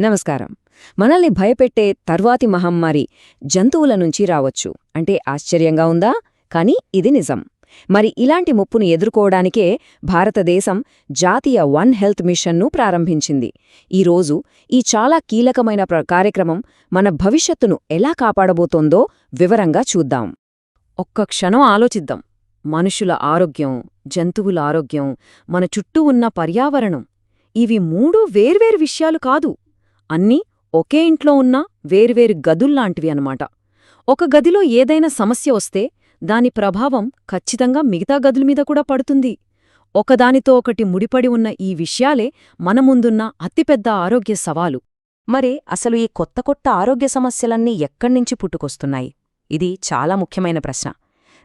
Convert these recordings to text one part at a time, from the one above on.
నమస్కారం. మనల్ని భయపెట్టే తర్వాతి మహమ్మారి జంతువుల నుంచి రావచ్చు. అంటే ఆశ్చర్యంగా ఉందా? కానీ ఇది నిజం. మరి ఇలాంటి ముప్పును ఎదుర్కోవడానికే భారతదేశం జాతీయ వన్ హెల్త్ మిషన్ను ప్రారంభించింది. ఈరోజు ఈ చాలా కీలకమైన ప్ర- కార్యక్రమం మన భవిష్యత్తును ఎలా కాపాడబోతోందో వివరంగా చూద్దాం. ఒక్క క్షణం ఆలోచిద్దాం. మనుషుల ఆరోగ్యం జంతువుల ఆరోగ్యం మన చుట్టూ ఉన్న పర్యావరణం. ఇవి మూడు వేర్వేరు విషయాలు కాదు. అన్నీ ఒకే ఇంట్లో ఉన్న వేర్వేరు గదుల్లాంటివి అన్నమాట. ఒక గదిలో ఏదైనా సమస్య వస్తే దాని ప్రభావం ఖచ్చితంగా మిగతా గదుల మీద కూడా పడుతుంది. ఒకదానితో ఒకటి ముడిపడి ఉన్న ఈ విషయాలే మన ముందున్న అతిపెద్ద ఆరోగ్య సవాలు. మరి అసలు ఈ కొత్త కొత్త ఆరోగ్య సమస్యలన్నీ ఎక్కడ్నించి పుట్టుకొస్తున్నాయి? ఇది చాలా ముఖ్యమైన ప్రశ్న.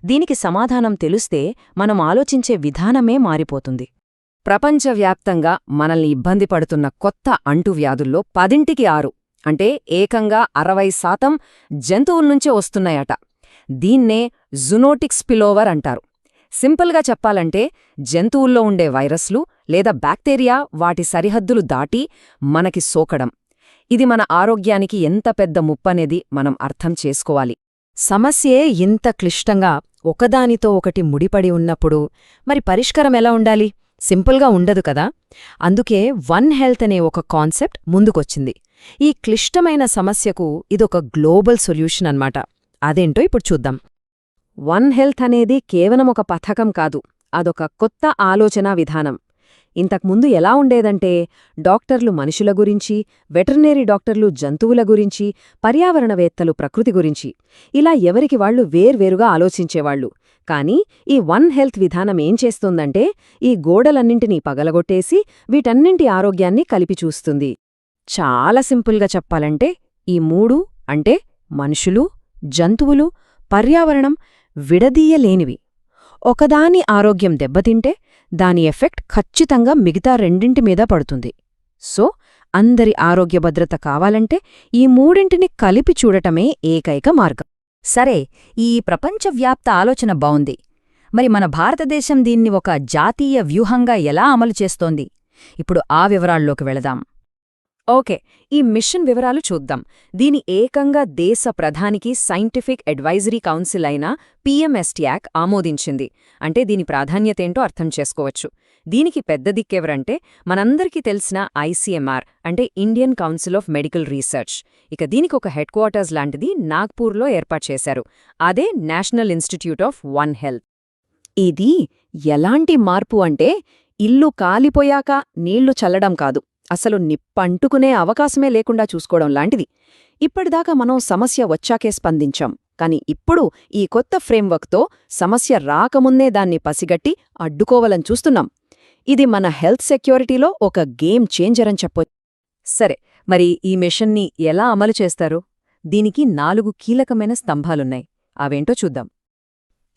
దీనికి సమాధానం తెలుస్తే మనం ఆలోచించే విధానమే మారిపోతుంది. ప్రపంచవ్యాప్తంగా మనల్ని ఇబ్బంది పడుతున్న కొత్త అంటువ్యాధుల్లో పదింటికి ఆరు అంటే ఏకంగా అరవై శాతం జంతువుల్నుంచే వస్తున్నాయట. దీన్నే జునోటిక్ స్పిలోవర్ అంటారు. సింపుల్గా చెప్పాలంటే జంతువుల్లో ఉండే వైరస్లు లేదా బ్యాక్టీరియా వాటి సరిహద్దులు దాటి మనకి సోకడం. ఇది మన ఆరోగ్యానికి ఎంత పెద్ద ముప్పనేది మనం అర్థం చేసుకోవాలి. సమస్యే ఇంత క్లిష్టంగా ఒకదానితో ఒకటి ముడిపడి ఉన్నప్పుడు మరి పరిష్కారం ఎలా ఉండాలి? సింపుల్గా ఉండదు కదా? అందుకే వన్ హెల్త్ అనే ఒక కాన్సెప్ట్ ముందుకొచ్చింది. ఈ క్లిష్టమైన సమస్యకు ఇదొక గ్లోబల్ సొల్యూషన్ అన్నమాట. అదేంటో ఇప్పుడు చూద్దాం. వన్ హెల్త్ అనేది కేవలం ఒక పథకం కాదు అదొక కొత్త ఆలోచనా విధానం. ఇంతకుముందు ఎలా ఉండేదంటే డాక్టర్లు మనుషుల గురించి వెటర్నరీ డాక్టర్లు జంతువుల గురించి పర్యావరణవేత్తలు ప్రకృతి గురించి. ఇలా ఎవరికి వాళ్ళు వేర్వేరుగా ఆలోచించేవాళ్ళు కానీ ఈ వన్ హెల్త్ విధానం ఏం చేస్తోందంటే ఈ గోడలన్నింటినీ పగలగొట్టేసి వీటన్నింటి ఆరోగ్యాన్ని కలిపి చూస్తుంది. చాలా సింపుల్గా చెప్పాలంటే ఈ మూడు అంటే మనుషులు జంతువులు పర్యావరణం విడదీయలేనివి. ఒకదాని ఆరోగ్యం దెబ్బతింటే దాని ఎఫెక్ట్ ఖచ్చితంగా మిగతా రెండింటి మీద పడుతుంది. సో అందరి ఆరోగ్య భద్రత కావాలంటే ఈ మూడింటిని కలిపి చూడటమే ఏకైక మార్గం. సరే ఈ ప్రపంచవ్యాప్త ఆలోచన బావుంది. మరి మన భారతదేశం దీన్ని ఒక జాతీయ వ్యూహంగా ఎలా అమలు చేస్తోంది? ఇప్పుడు ఆ వివరాల్లోకి వెళదాం. ఓకే ఈ మిషన్ వివరాలు చూద్దాం. దీని ఏకంగా దేశ ప్రధానికి సైంటిఫిక్ అడ్వైజరీ కౌన్సిల్ అయిన పిఎంఎస్టియాక్ ఆమోదించింది. అంటే దీని ప్రాధాన్యతేంటో అర్థం చేసుకోవచ్చు. దీనికి పెద్ద దిక్కెవరంటే మనందరికీ తెలిసిన ఐసీఎంఆర్ అంటే Indian council of medical research. ఇక దీనికి ఒక హెడ్ క్వార్టర్స్ లాంటిది నాగ్పూర్లో ఏర్పాటు చేశారు. అదే national institute of one health. ఇది ఎలాంటి మార్పు అంటే ఇల్లు కాలిపోయాక నీళ్ళు చల్లడం కాదు. అసలు నిప్పంటుకునే అవకాశమే లేకుండా చూసుకోవడం లాంటిది. ఇప్పటిదాకా మనం సమస్య వచ్చాకే స్పందించాం. కాని ఇప్పుడు ఈ కొత్త ఫ్రేమ్వర్క్తో సమస్య రాకముందే దాన్ని పసిగట్టి అడ్డుకోవాలని చూస్తున్నాం. ఇది మన హెల్త్ సెక్యూరిటీలో ఒక గేమ్ చేంజర్ అని చెప్పొచ్చు సరే మరి ఈ మిషన్ని ఎలా అమలు చేస్తారు? దీనికి నాలుగు కీలకమైన స్తంభాలున్నాయి అవేంటో చూద్దాం.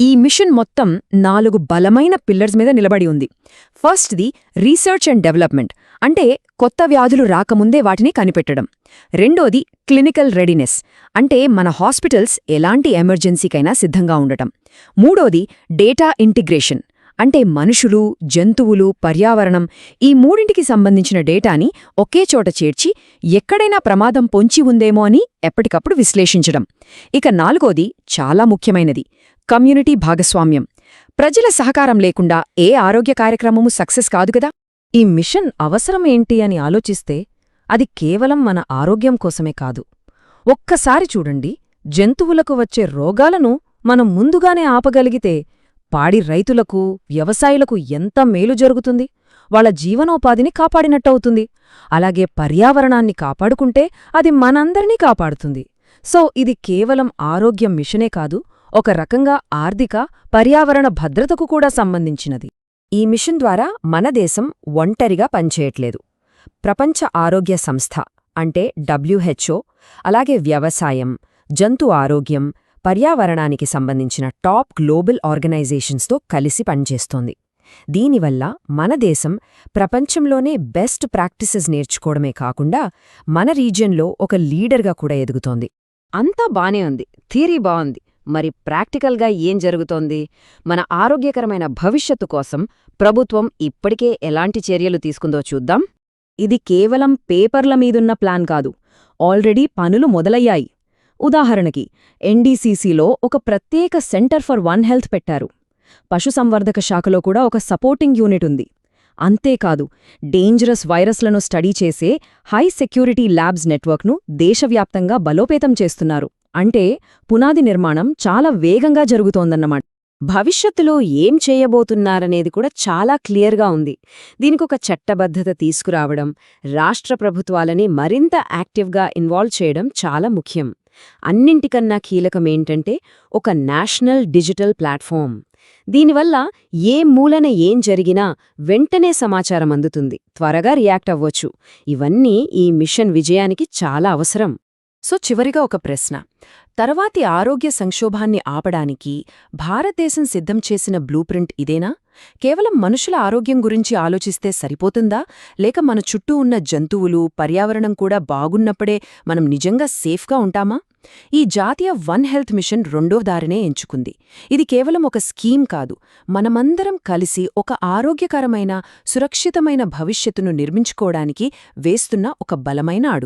ఈ మిషన్ మొత్తం నాలుగు బలమైన పిల్లర్స్ మీద నిలబడి ఉంది. ఫస్ట్ది రీసెర్చ్ అండ్ డెవలప్మెంట్ అంటే కొత్త వ్యాధులు రాకముందే వాటిని కనిపెట్టడం. రెండోది క్లినికల్ రెడీనెస్ అంటే మన హాస్పిటల్స్ ఎలాంటి ఎమర్జెన్సీకైనా సిద్ధంగా ఉండటం. మూడోది డేటా ఇంటిగ్రేషన్ అంటే మనుషులు జంతువులు పర్యావరణం ఈ మూడింటికి సంబంధించిన డేటాని ఒకే చోట చేర్చి ఎక్కడైనా ప్రమాదం పొంచి ఉందేమో అని ఎప్పటికప్పుడు విశ్లేషించడం. ఇక నాలుగోది చాలా ముఖ్యమైనది కమ్యూనిటీ భాగస్వామ్యం. ప్రజల సహకారం లేకుండా ఏ ఆరోగ్య కార్యక్రమము సక్సెస్ కాదు కదా? ఈ మిషన్ అవసరం ఏంటి అని ఆలోచిస్తే అది కేవలం మన ఆరోగ్యం కోసమే కాదు. ఒక్కసారి చూడండి జంతువులకు వచ్చే రోగాలను మనం ముందుగానే ఆపగలిగితే పాడి రైతులకు వ్యవసాయులకు ఎంత మేలు జరుగుతుంది? వాళ్ళ జీవనోపాధిని కాపాడినట్టవుతుంది. అలాగే పర్యావరణాన్ని కాపాడుకుంటే అది మనందరినీ కాపాడుతుంది. సో ఇది కేవలం ఆరోగ్యం మిషనే కాదు ఒక రకంగా ఆర్థిక పర్యావరణ భద్రతకు కూడా సంబంధించినది. ఈ మిషన్ ద్వారా మన దేశం ఒంటరిగా పనిచేయట్లేదు. ప్రపంచ ఆరోగ్య సంస్థ అంటే డబ్ల్యూహెచ్ఓ అలాగే వ్యవసాయం జంతు ఆరోగ్యం పర్యావరణానికి సంబంధించిన టాప్ గ్లోబల్ ఆర్గనైజేషన్స్తో కలిసి పనిచేస్తోంది. దీనివల్ల మన దేశం ప్రపంచంలోనే బెస్ట్ ప్రాక్టీసెస్ నేర్చుకోవడమే కాకుండా మన రీజియన్లో ఒక లీడర్గా కూడా ఎదుగుతోంది. అంతా బానే ఉంది. థీరీ బావుంది. మరి ప్రాక్టికల్గా ఏం జరుగుతోంది? మన ఆరోగ్యకరమైన భవిష్యత్తు కోసం ప్రభుత్వం ఇప్పటికే ఎలాంటి చర్యలు తీసుకుందో చూద్దాం. ఇది కేవలం పేపర్ల మీదున్న ప్లాన్ కాదు. ఆల్రెడీ పనులు మొదలయ్యాయి. ఉదాహరణకి ఎన్డీసీసీలో ఒక ప్రత్యేక సెంటర్ ఫర్ వన్ హెల్త్ పెట్టారు. పశుసంవర్ధక శాఖలో కూడా ఒక సపోర్టింగ్ యూనిట్ ఉంది. అంతేకాదు డేంజరస్ వైరస్లను స్టడీ చేసే హై సెక్యూరిటీ ల్యాబ్స్ నెట్వర్క్ను దేశవ్యాప్తంగా బలోపేతం చేస్తున్నారు. అంటే పునాది నిర్మాణం చాలా వేగంగా జరుగుతోందన్నమాట. భవిష్యత్తులో ఏం చేయబోతున్నారనేది కూడా చాలా క్లియర్గా ఉంది. దీనికొక చట్టబద్ధత తీసుకురావడం రాష్ట్ర ప్రభుత్వాలని మరింత యాక్టివ్గా ఇన్వాల్వ్ చేయడం చాలా ముఖ్యం. అన్నింటికన్నా కీలకమేంటంటే ఒక నేషనల్ డిజిటల్ ప్లాట్ఫామ్. దీనివల్ల ఏ మూలన ఏం జరిగినా వెంటనే సమాచారం అందుతుంది. త్వరగా రియాక్ట్ అవ్వొచ్చు. ఇవన్నీ ఈ మిషన్ విజయానికి చాలా అవసరం. సో చివరిగా ఒక ప్రశ్న. తర్వాతి ఆరోగ్య సంక్షోభాన్ని ఆపడానికి భారతదేశం సిద్ధం చేసిన బ్లూప్రింట్ ఇదేనా? కేవలం మనుషుల ఆరోగ్యం గురించి ఆలోచిస్తే సరిపోతుందా? లేక మన చుట్టూ ఉన్న జంతువులు పర్యావరణం కూడా బాగున్నప్పుడే మనం నిజంగా సేఫ్గా ఉంటామా? ఈ జాతీయ వన్ హెల్త్ మిషన్ రెండో దారినే ఎంచుకుంది. ఇది కేవలం ఒక స్కీమ్ కాదు. మనమందరం కలిసి ఒక ఆరోగ్యకరమైన సురక్షితమైన భవిష్యత్తును నిర్మించుకోవడానికి వేస్తున్న ఒక బలమైన అడుగు.